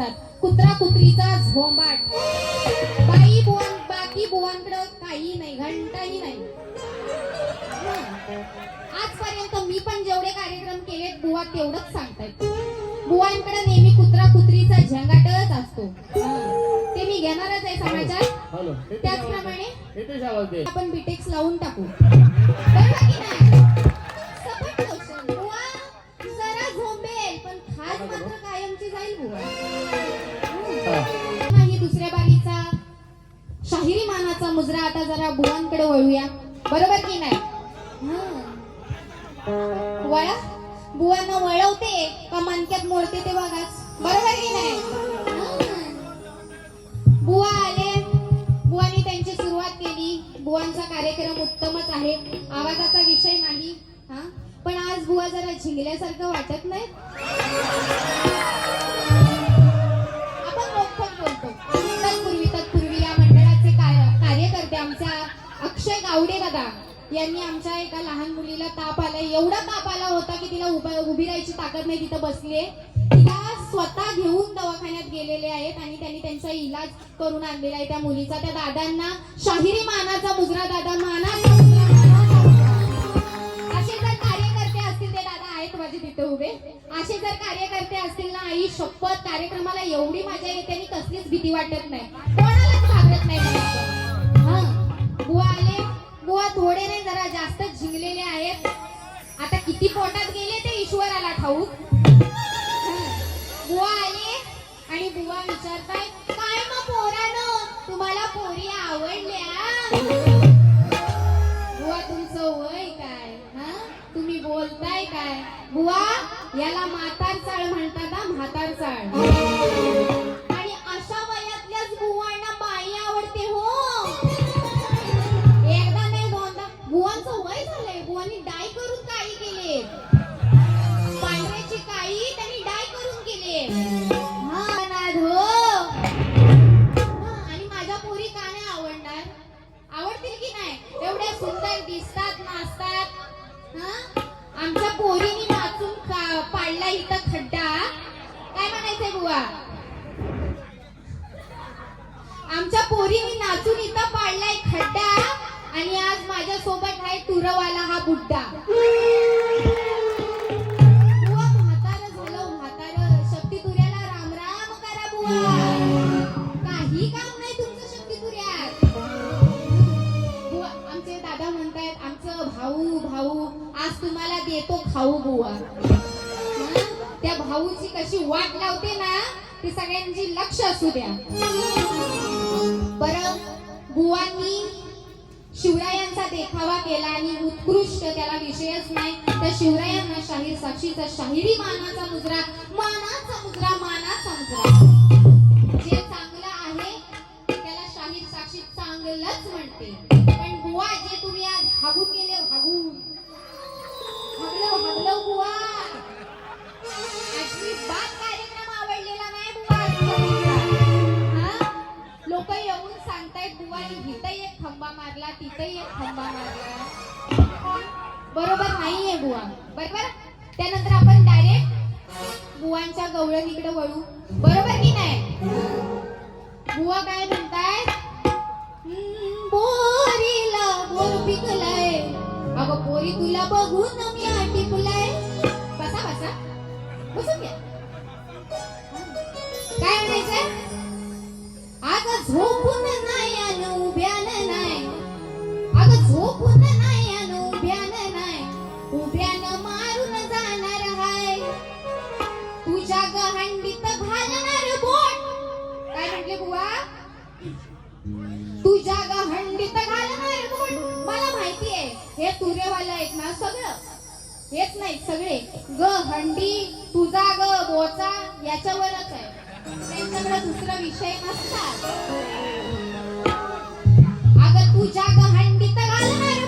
असतात. कुत्रा कुत्रीचा झोंबाट. बाई बुवां बाकी बुवांकडं काही नाही घंटाही नाही. आजपर्यंत मी पण जेवढे कार्यक्रम केलेत बुवा तेवढंच सांगतायत. बुवांकडे नेहमी कुत्रा कुत्रीचा झंगाटच असतो. ते मी घेणारच आहे समाजात. हॅलो त्याचप्रमाणे आपण बिटेक्स लावून टाकू. बरोबर की नाही? शाहिरी मानाचा मुजरा आता जरा बुवांकडे वळूया. बरोबर की नाही? वळ वळा. बुवांना वळवते का मानक्यात मोडते ते बघाच बरोबर की नाही? बुवा आले. बुवानी त्यांची सुरुवात केली. बुवांचा कार्यक्रम उत्तमच आहे. आवाजाचा विषय नाही. हा. पण आज बुवा जरा झिंगल्यासारखं वाटत नाही? आपण बोलतो. आमचा अक्षय गावडे दादा यांनी आमच्या एका लहान मुलीला ताप आलाय. एवढा ताप आला होता की तिला उभा उभी राहायची ताकद नाही तिथं बसलीये. तिला स्वतः घेऊन दवाखान्यात गेलेले आहेत आणि त्यांनी त्यांचा इलाज करून आणलेला आहे त्या मुलीचा. त्या दादांना शाहिरी मानाचा मुजरा दादा मानाचा. असे जर कार्यकर्ते असतील ते दादा आहेत माझे तिथे उभे. असे जर कार्यकर्ते असतील ना आई शपथ कार्यक्रमाला एवढी मजा येते आणि कसलीच भीती वाटत नाही. कोणालाच घाबरत नाही. बुवा आले. बुवा थोडे नाही जरा जास्त झिंगलेले आहेत. आता किती पोटात गेले ते ईश्वराला ठाऊक. बुवा आले आणि बुवा विचारताय काय मग पोरानं? तुम्हाला पोरी आवडल्या? बुवा तुमचं वय काय? हा? तुम्ही बोलताय काय? बुवा याला म्हातार चाळ म्हणतात म्हातार चाळ. आणि अशा वयातल्याच बुवांना शिवरायांचा देखावा केला आणि उत्कृष्ट त्याला विषयच नाही. तर शिवरायांना शाहीर साक्षीचा शाहिरी मानाचा मुजरा मानाचा मुजरा मानाचा मुजरा जे चांगलं आहे त्याला शाहीर साक्षी चांगलंच म्हणते. पण बुवा जे तुम्ही आज हागून गेले हागून हागलो हागलो बुवा. अजिबात कार्यक्रम आवडलेला नाही बुवा लोक येऊन सांगतायत बुवा इथं एक खंबा मारला तिथेही एक खंबा मारला. बरोबर नाहीये बुवा. बरोबर? त्यानंतर आपण डायरेक्ट बुवांच्या गवळणीकडे वळू. बरोबर की नाही? बुवा काय म्हणताय? बोरीला बोर पिकलाय. अगं पोरी तुला बघून मी आटिपलाय बसा बसा. बसून घ्या. हे तुरेवाले आहेत ना सगळं. हेच नाही सगळे. ग हंडी तुझा ग बोचा याच्यावरच आहे. त्यांच्याकडे दुसरा विषय नसतात अगं तुझ्या ग हंडी तर घालणार आणि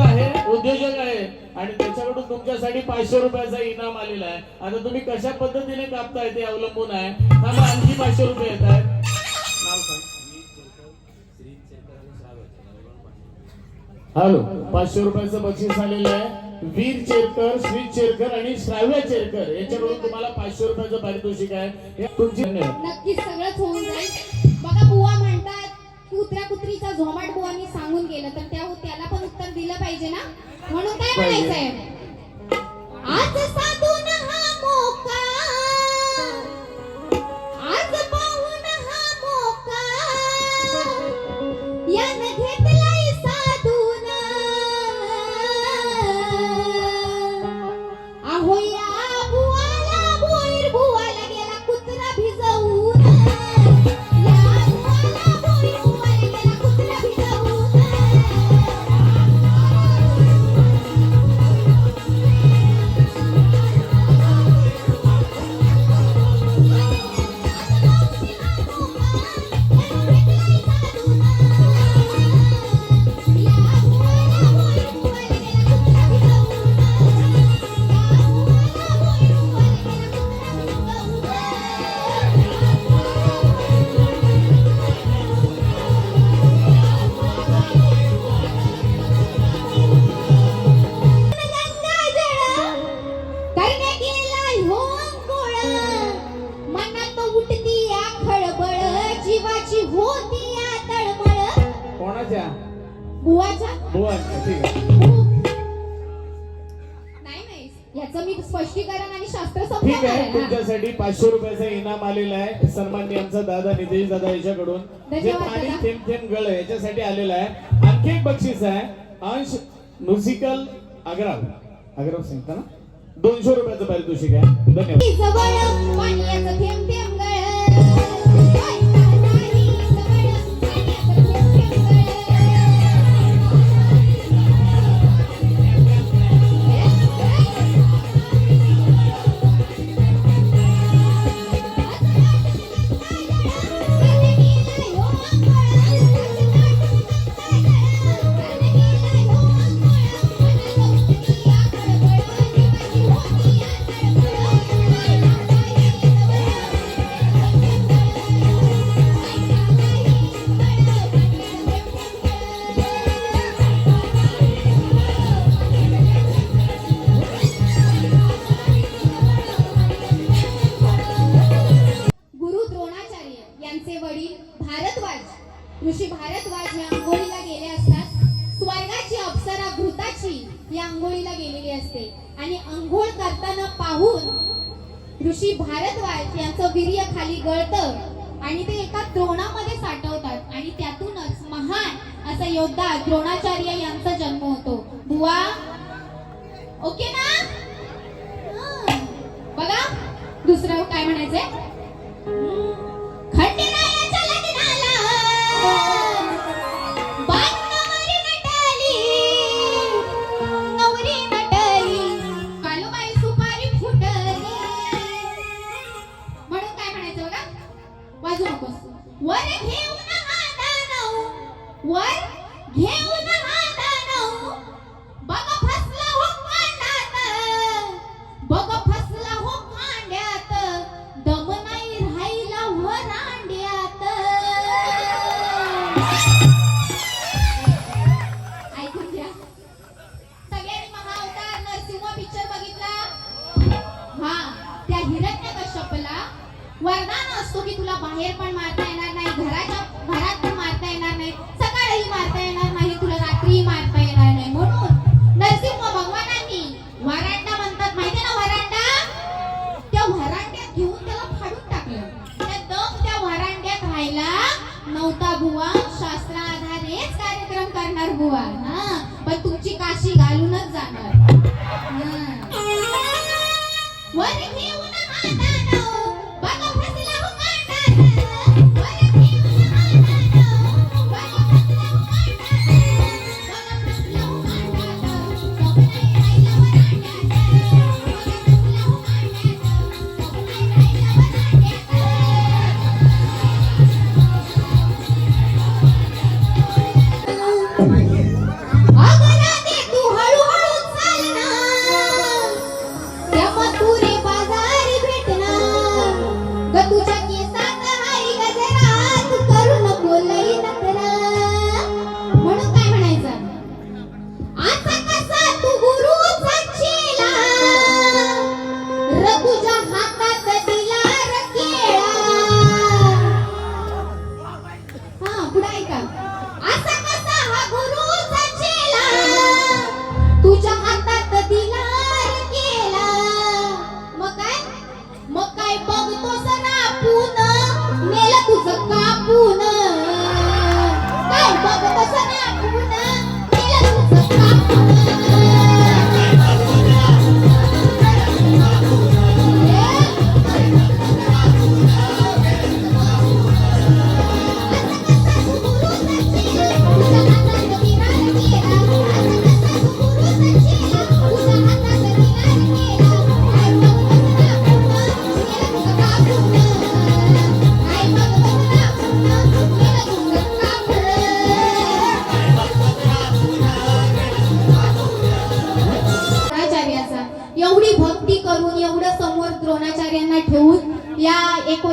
आहे उद्योजक आहे आणि त्याच्याकडून तुमच्यासाठी पाचशे रुपयाचा इनाम आलेला आहे. आता तुम्ही कशा पद्धतीने कापताय ते अवलंबून आहे. थांबा आणखी पाचशे रुपये येत आहेत. हॅलो पाचशे रुपयाचं बक्षीस आलेलं आहे. वीर चेरकर श्री चेरकर आणि श्राव्य चेरकर यांच्याकडून तुम्हाला पाचशे रुपयाचं पारितोषिक आहे. हे तुमची नक्कीच सगळंच होऊन जाईल. बघा बुवा कुत्र्या कुत्रीचा झोमाट बुवानी सांगून गेलं तर त्या त्याला पण उत्तर दिलं पाहिजे ना म्हणून काय. म्हणायचंय आज साधून बुवाच्या बुवा ठीक आहे. नाही नाही. याचं मी स्पष्टीकरण आणि शास्त्र ठीक समजवणार आहे आहे. तुमच्यासाठी पाचशे रुपयाचं इनाम आलेलं आहे. सन्माननीय आमचा दादा नितेश दादा याच्याकडून. जे धन्यवाद पाणी दादा. थेंब थेंब गळ याच्यासाठी आलेलं आहे. आणखी एक बक्षीस आहे. अंश म्युझिकल अग्राव अग्राव सांगता ना? दोनशे रुपयाचं पारितोषिक आहे. धन्यवाद. जवळ पाण्याचं थेंब थेंब गळ. योद्धा द्रोणाचार्य यांचा जन्म होतो. बुवा? ओके ना? बघा दुसरं काय म्हणायचंय?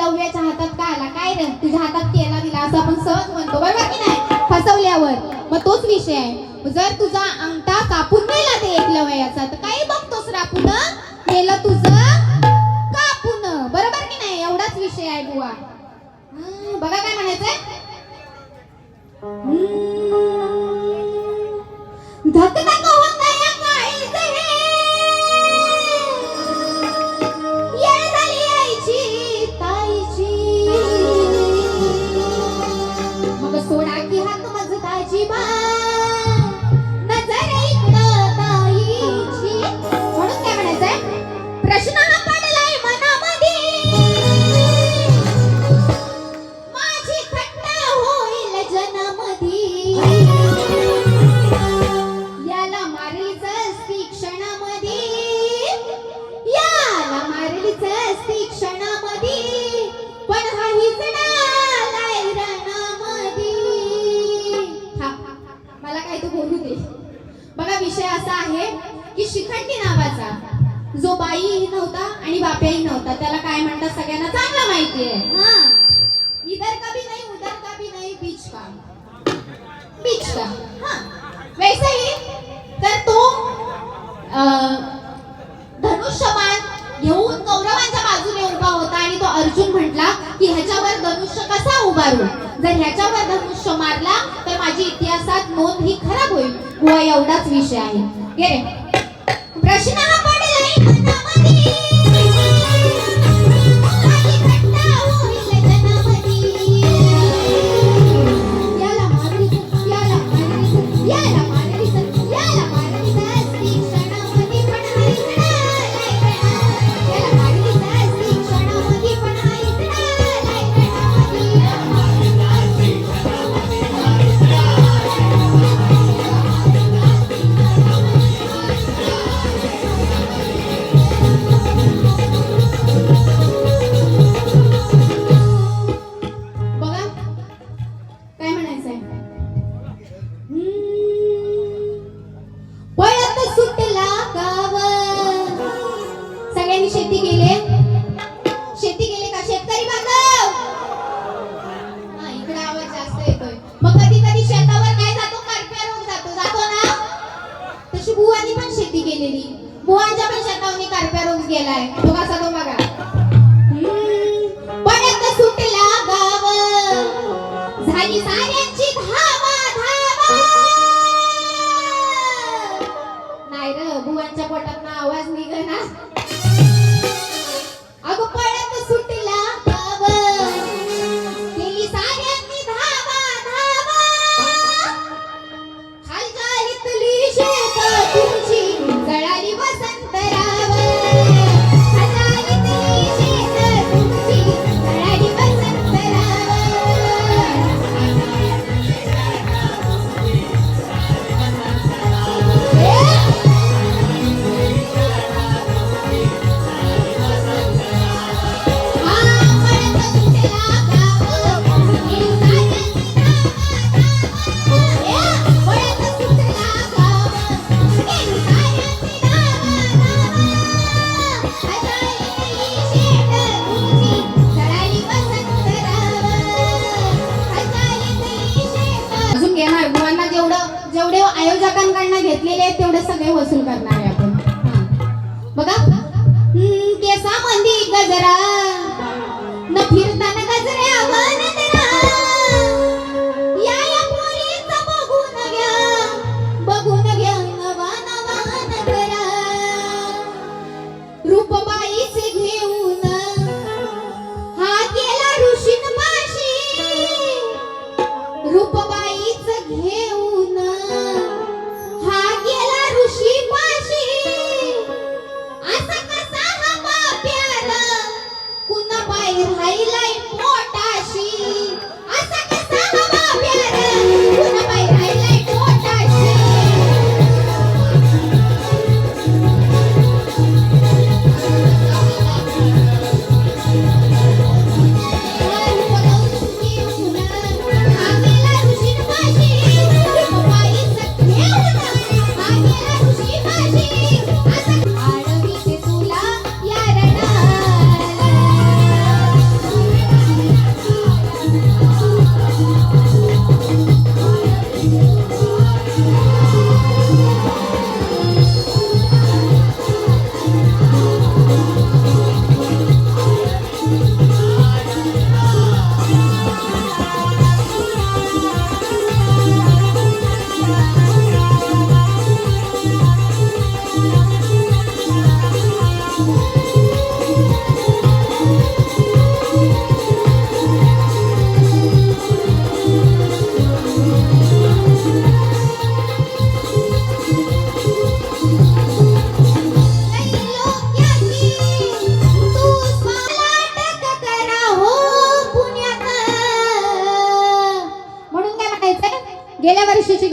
लव्याच्या हातात का आला? काय रे? तुझ्या हातात केला दिला असं आपण सहज म्हणतो बरोबर की नाही? फसवल्यावर. मग तोच विषय आहे. जर तुझा अंगठा कापून नेला ते एक लवयाचा तर काय बघतोस रापून नेलं तुझं कापून. बरोबर की नाही? एवढाच विषय आहे बुवा. बघा काय म्हणायचंय. धक खराब होईल. हा एवढाच विषय आहे. प्रश्न हा पडलाय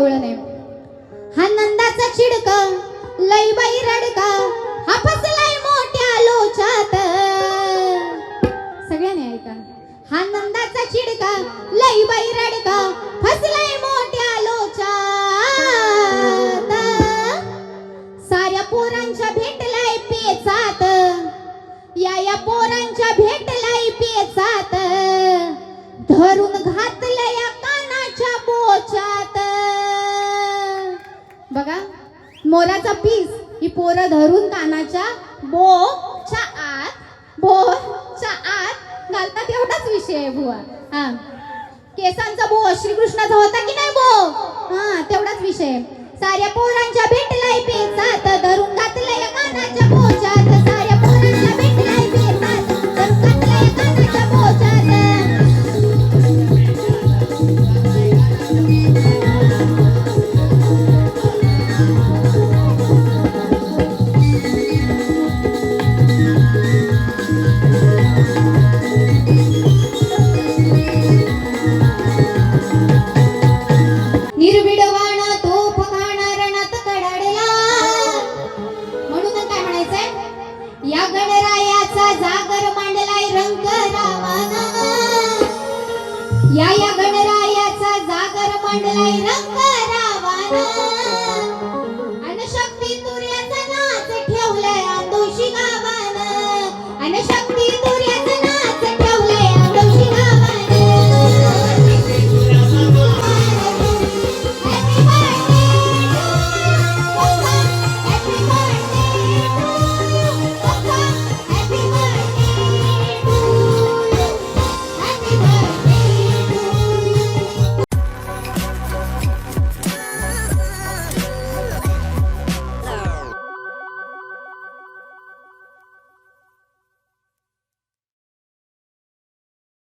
为了你 धरून कानाच्या बोच्या आत भोच्या आत घालतात एवढाच विषय आहे बुवा. हा. केसांचा बो श्रीकृष्णाचा होता की नाही बो? हा तेवढाच विषय साऱ्या पोरांच्या भेटलाय पेचात धरून घातलंय कानाच्या बोच्यात साऱ्या पोरांच्या भेटलाय पेचात धरून घातलंय कानाच्या बोच्यात